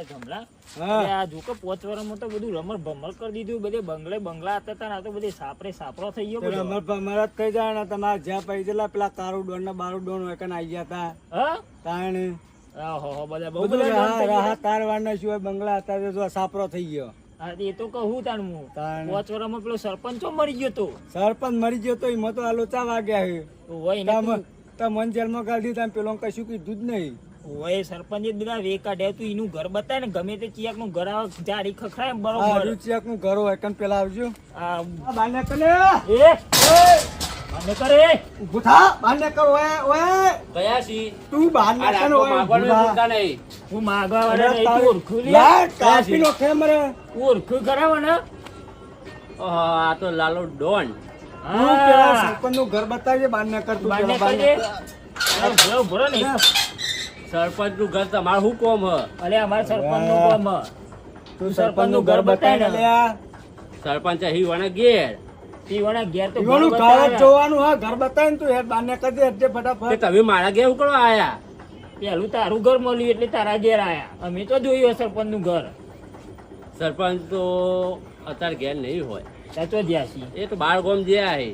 એટલે ગમલા. આ જો કે પોચ વર્ષમાં તો બધું રમર ભમર કરી દીધું. બધે બંગલે બંગલા હતા તા આ તો બધે સાપરે સાપરો થઈ ગયો રમર અમારા જ થઈ જાય ને તમારે જ્યાં પૈસા પેલા કારું ડોન ને બારું ડોન હોય કને આવી ગયા હતા હા? તાણે. ઓહો બધા બહુ બધા રાહ- જાણતા રાહ ગયા. તારવાના સિવાય બંગલા હતા તો સાપરો થઈ ગયો. એ તો કહું તાણ હું. પોચ વર્ષમાં પેલો સરપંચો મરી ગયો તો. સરપંચ મરી ગયો તો એમાં તો આ લોચા વાગ્યા હોય તો ને મન જેલમાં કાઢી તમે પેલો કશું કીધું જ નહીં. હોય સરપંચ જ બધા વે કાઢ્યા તું એનું ઘર બતાય ને ગમે તે ચિયાકનું ઘર આવે જાડી ખખડાય બરોબર. આ ચિયાકનું ઘર હોય કન પેલા આવજો. આ બાને કલે એ બાને કરે ઊભો થા બાને કર ઓય ઓય. ગયા છી તું બાને આ કર ઓય માગવાનું થા. નહીં. હું માગવા વાળો નહીં તું તારી- લે કાપી નો ખેમ રે. ઓળખું કરાવો ને ઓહો, આ તો લાલો ડોન. હા પેલા સરપંચનું ઘર બતાવજે બાને કર તું બાને કરજે ભરો ભરો ને. સરપંચનું ઘર તમારું શું કોમ હ? અલે અમારા સરપંચનું કોમ હ. તું સરપંચનું ઘર બતાય ને. સરપંચ હી વણે ઘેર. તો ઘર બતાય જોવાનું હા ઘર બતાવે ને તું હેડ બાને ફટાફટ. તમે મારા ઘેર ઉકળો આયા? પેલું તારું ઘર મળ્યું એટલે તારા ઘેર આયા. અમે તો જોયું સરપંચનું ઘર. સરપંચ તો અત્યારે ઘેર નહીં હોય. સાચો જ્યાં એ તો બાર ગોમ જ્યાં હે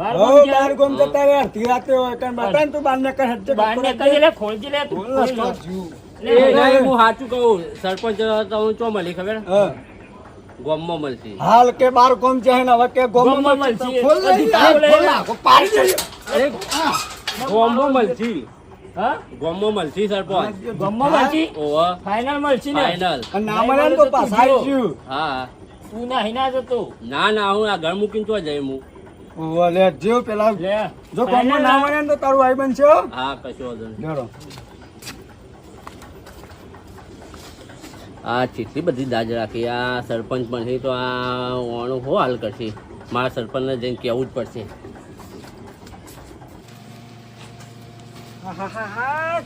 બાર બાર ગોમ જતા રે અડધી રાતે હોય કણ બતાવે ને તું બાને કર હેડ જે ને કરી લે ખોલજી લે તું બોલ ખોલ ને, લે. જીવ. લે, એ લે. નહીં, હું સાચું કહું સરપંચ તો હું ચો મળી ખબર? ગોમમાં મળશે. હાલ કે બાર ગોમ છે ને હવે કે ગોમમાં મળશે. ખોલ દે, હજી યાર, ખોલે. ખોલ નાખો, પાડી દેજો. અરે ગોમમાં મળશે. હા? ગોમમાં મળશે સરપંચ. ગામમાં મળશી? ઓહો. ફાઇનલ મળશી ને? ફાઇનલ. ના મળે તો પાછા હા. તું ના હિના જતો ના ના હું આ ઘર મૂકીને તો જઈ હું ઓવે, જો પેલા જો કોમો ના મળે તો તારું ભાઈ બનશે હા. કશો વાંધો નહીં. આ કેટલી બધી દાજ રાખી આ સરપંચ પણ છે તો આ ઓણું હો હાલ કરશે. મારા સરપંચને જઈને કહેવું જ પડશે.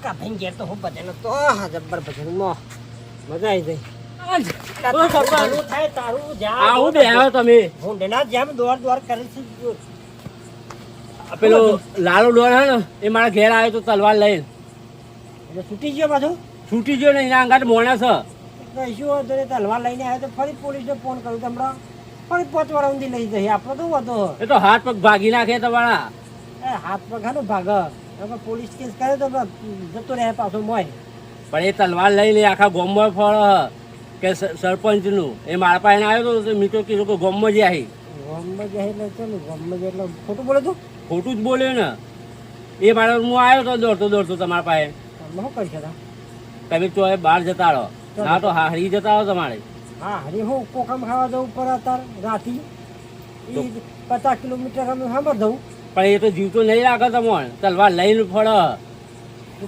કાભાઈ ઘેર તો હું ભજન તો હા જબ્બર ભજનમાં મજા આવી ગઈ. તારું થાય તારું જા આવું બે આવ્યો તમે. ભૂંડના જેમ દોર દોર કરે છે પેલો લાલો ડોર હે ને એ મારા ઘેર આવ્યો તો તલવાર લઈને. છૂટી ગયો પાછું? છૂટી ગયો ને એના અંગાટ મોણા છે. તો શું હતો? તલવાર લઈને આવ્યો તો ફરી પોલીસને ફોન કર્યો હમણાં ફરી પાંચ વાર ઊંધી લઈ જઈએ આપણો તો વધો. એ તો હાથ પગ ભાગી નાખે તમારા. એ હાથ પગ હાનું ભાગ. પોલીસ કેસ કરે તો જતો રહે પાછો મોય. પણ એ તલવાર લઈને આખા ગોમમાં ફળ હ કે સરપંચનું. એ મારા પાસે આવ્યો તો મિત્રો કીધું કે ગોમમાં જ આવી જ જાય એટલે ને ગામમાં જાય એટલે ખોટું બોલે તું? ખોટું જ બોલ્યો ને. એ મારા હું આવ્યો તો દોડતો દોડતો તમારા પાસે શું કરી શકો તમે તો એ બહાર જતા રહો. ના તો હારી જતા રહો તમારે. હા હારી હું કોકમ ખાવા જવું પર અત્યારે રાતી. પચાસ કિલોમીટર અમે સાંભળ દઉં. પણ એ તો જીવતો નહીં રાખો તમને. તલવાર લઈને ફળ.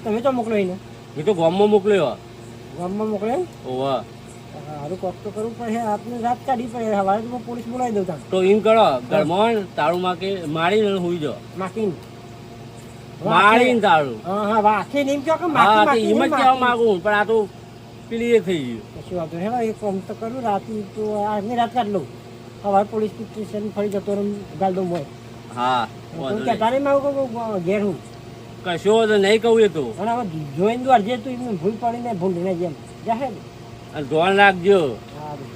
તમે તો મોકલો એને. એ તો ગોમમાં મોકલ્યો. ગામમાં મોકલે ઓવા સારું કોક તો કરવું પડે આપને રાત કાઢી પડે હવારે તો પોલીસ બોલાવી દઉં તો એમ કરો ગરમણ તારું માકે મારીને હુઈ જો માકીન મારીને તારું. હા હા વાખે એમ કહો કે માકી માકી એમ જ કહેવા માંગુ પણ આ તો પેલી એ થઈ ગયું. કશું વાંધો નહીં એક કોમ તો કરું રાતે તો આજની રાત કાઢ લઉં. સવારે પોલીસ સ્ટેશન ફરી જતો રહું ગાલ દઉં હોય. હા. કહેતા નહીં મારું કહું ઘેર હું. કશો તો નહીં કહું એ તો. અને હવે જોઈને દ્વાર જે તું એમને ભૂલ પડીને ભૂલીને જેમ. જાહેર ધોન રાખજો.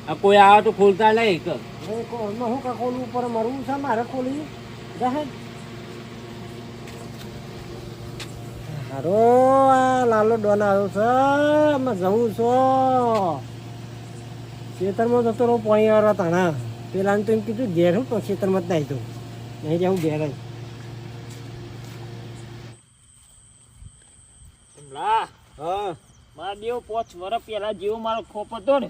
આ કોઈ આવે તો ખોલતા નહીં હું કાં ખોલવું પર મરવું છે? મારે ખોલી? જાહેર હારો આ લાલો ડોન આવ્યો છે. અમે જવું છો? ખેતરમાં જતો રહો પાણી વાળા તાણા પેલાને તો એમ કીધું ઘેર હું તો ખેતરમાં જ નહીં તું નહીં જવું ઘેર જ. હા. મારા દેવ પોચ વર્ષ પહેલા જેવો મારો ખોપ હતો ને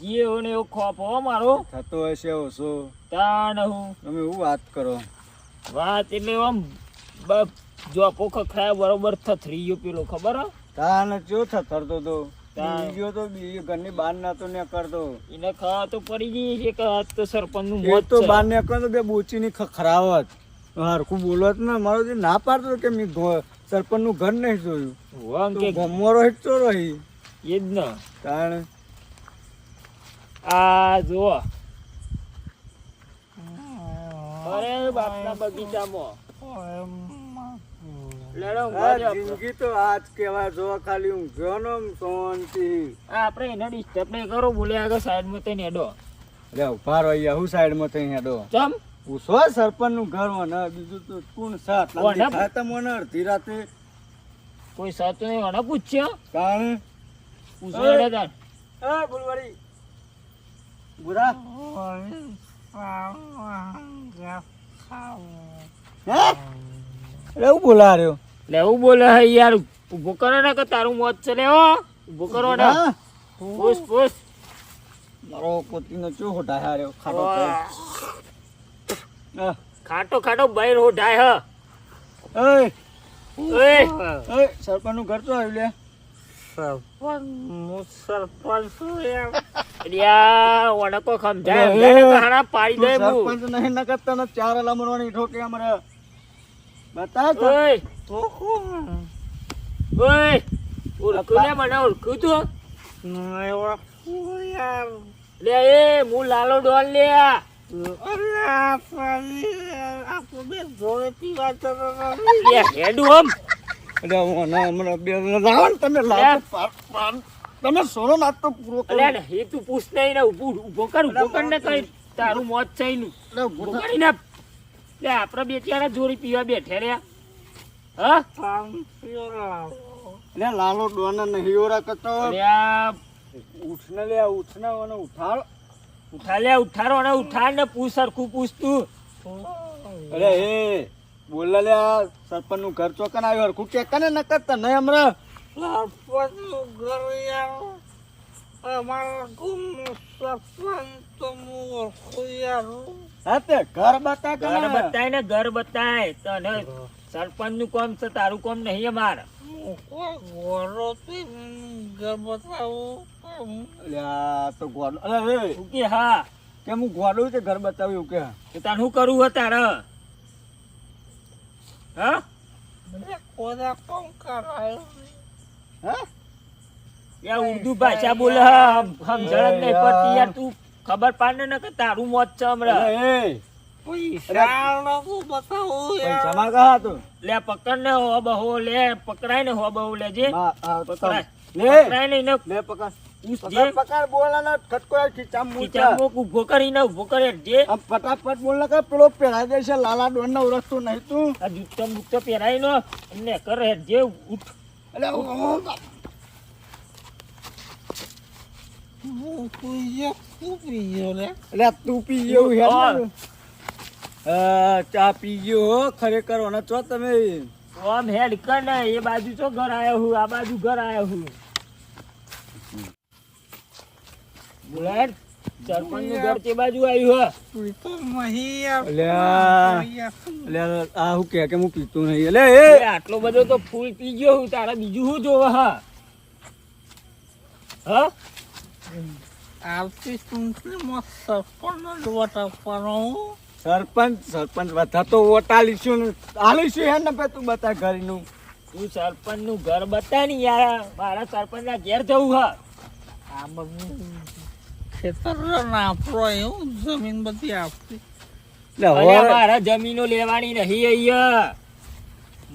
જેવો ને એવો ખોપ હો મારો. થતો હશે ઓછો તાણ હું. તમે એવું વાત કરો? વાત એટલે આમ જોપો ખખડાય બરોબર થથરી ગયો પેલો ખબર તાણ જો થથરતો થરતો તો. બીજો તો બીજો ઘરની બહાર ના તો ને કરતો એને ખા તો પડી ગઈ છે કે આ તો સરપંચનું મોત તો. બહાર ને તો બે બોચી ની ખરાવત. હરખું બોલત ને મારો જે ના પાડતો કે મેં સરપંચનું ઘર નહીં જોયું. કે ગમવારો હેઠતો રહી. એ જ ને. કારણ આ જુઓ. અરે બાપના બગીચામાં. જિંદગી તો આજ કેવાય જો ખાલી હું ને આમ શાંતિ આ આપણે એને ડિસ્ટર્બ નહીં કરો બોલે આગળ સાઈડમાં થઈને હેડો. લે ઊભા રહો હું સાઈડમાં થઈ હેડો? ચમ? પૂછો સરપંચનું ઘર મને બીજું તો કોણ સાથ કોને? અડધી રાતે. કોઈ નહીં મને પૂછ્યો કારણે પૂછો. એ ફૂલવાડી બુરા બોલા રહ્યો લેવું બોલે હે યાર ઊભો કરો ને કે તારું મોત છે લે હો. ઊભો કરો ને? પૂછ પૂછ. મારો પોતીનો ચો હોટા હાર્યો. હા. ખાટો ખાટો બૈર હો ઢાય હ. એય, ઓય. સરપંચનું ઘર તો આવ્યું લે. અલ્યા વણકો વડકો અરે, સમજાય ને કે હાણા પાડી દે સરપંચ નહીં ન કરતા ને ચાર અલામરવાની ઠોકે અમારે. બતા. ઓય. ઓય. ઓળખ્યું લે મને ઓળખ્યું તું લે એ હું લાલો ડોલ લે લે ના ને તમે પાર- પાર- સોનો નાસ્તો પૂરો કરો. અલ્યા ને એ તું પૂછ નહીં ને ઊભું ઊભો કર ઊભો કર ને કઈ તારું મોત એટલે ઊભો ઊભો ને લે આપણે બે ત્યારે જોડી પીવા બેઠે રે હા? એટલે લાલો ડોના નહીં ઓરા કરતો અલ્યા ઉઠને લે ઉઠને અને ઉઠાડ ઉઠા લે ઉઠારો ને ઉઠાર ને પૂછ સરખું પૂછ તું. અરે એ બોલા લે આ સરપંચનું ઘર ચોકન આવ્યું હરખું કે કને ન કરતા નહીં હમણાં સરપંચનું ઘર બતા ઘર બતાય ને ઘર બતાય. તને સરપંચનું કામ છે તારું કામ નહીં અમાર. અલે આ અરે કે હા? કે હું ગોડું કે ઘર બતાવ્યું કે તાર શું કરવું હે તારે? હા? હા? યા ઉર્દુ ભાષા બોલે સમજણ નહીં પડતી યાર તું ખબર પાડ ને કે તારું મોત છે હમણાં. ફટાફટ બોલ કે પેલો પહેરાઈ દે છે લાલા ડોન ને ઓળખતું નહીં તું. આ જૂતો બૂતો પહેરાય નો એમને કરે જે ઉઠ. એટલે એટલે તું પી ગયો હેડ ચા પી ગયો ખરેખર ઓને ચો તમે? આમ હેડ કર ને એ બાજુ ચો ઘર આયો હું આ બાજુ ઘર આયો હું. બોલાય સરપંચનું ઘર તે બાજુ આવ્યું હે. અલ્યા. અલ્યા આ હું કે કે હું પીતું નહીં. એટલે એ! આટલો બધો તો ફૂલ પી ગયો હું તારા બીજું શું જોવા હા? હા? સરપંચ સરપંચ બધા તો વોટ આલીશું ને. આલીશું હે ને પે તું બતા ઘરનું. તું સરપંચનું ઘર બતા ને યાર. મારા સરપંચ ના ઘેર જવું હા. એટલે અરે હવે મારા જમીનો લેવાની નહીં અહીંયા.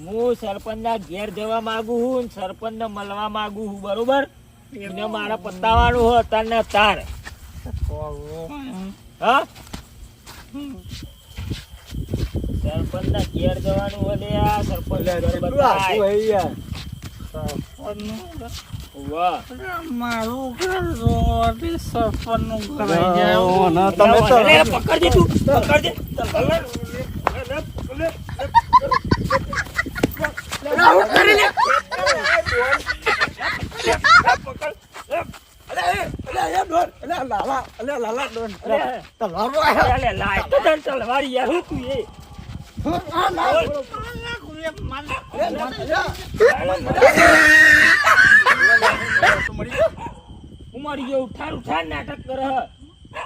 હું સરપંચ ના ઘેર જવા માંગુ છું સરપંચ ને મળવા માંગુ છું બરોબર? એને મારા પતાવાનું હો તાર ને તાર હા સરપંચ ના ઘેર જવાનું હોય લે આ સરપંચ મારું ઘર યાર પકડ પકડ દે અલ્યા, ડોન, અલ્યા, લાલા, અલ્યા, લાલા, ડોન, અલ્યા, અરે. તલવારો આયા. અલે, લાય તો તને તલવારી યાર હું તું એ આ ના, હું મારી ગયો ઉઠાર ઉઠાર નાટક કરે.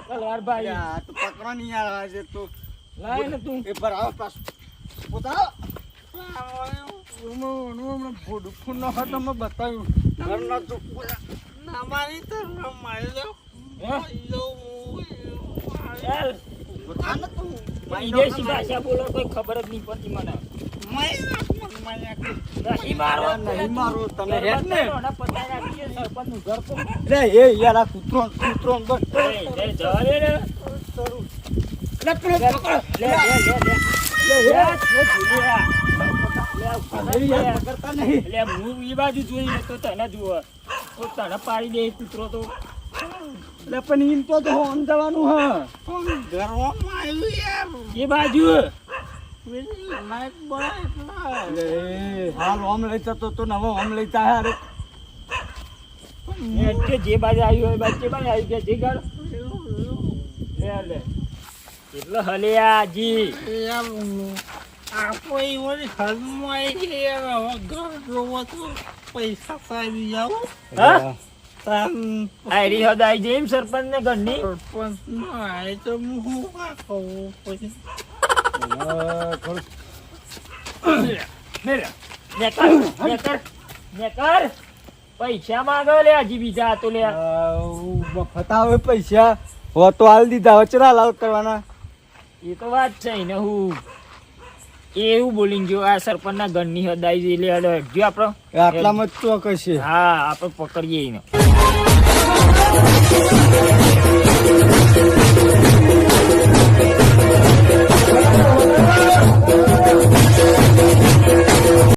તલવાર ભાઈ તો પકડવાની યાર આજે તો લાય ને તું એ પર આવો પાછું. પોતા. ફૂંડ નો હતો મેં બતાવ્યું ઘરના ચોખ્ખું. હે? ચાલ બતા ને તું વિદેશી ભાષા બોલો કોઈ ખબર જ નહીં પડતી મને મારો મારો, ને. કૂતરો એટલે હું એ બાજુ જોઈને તો તને જુઓ. તો તને પાડી દે કૂતરો તો. એટલે પણ એમ તો તો હોમ જવાનું હા. એ બાજુ. હાલ ઓમ લઈ જતો તો નવો ઓમ લઈ જાય અરે જે બાજુ આવ્યું હોય બાજુ બાજુ આવી ગયા જે ઘર લે લે. એટલે હલિયા જી હા? આ એરી હદ આવી જઈ એમ સરપંચ ને ઘરની હા, થોડું લે લે. ને કર? ને કર ને કર પૈસા માંગો લે હજી બીજા તો લે. મફત આવે પૈસા. હો તો હાલ દીધા વચરા લાલ કરવાના? એ તો વાત છે ને હું એવું બોલીને જો આ સરપંચના ઘરની હદાઈ લે જો આપણો. આટલામાં જ ચોક્કસ છે હા આપણે પકડીએ એને.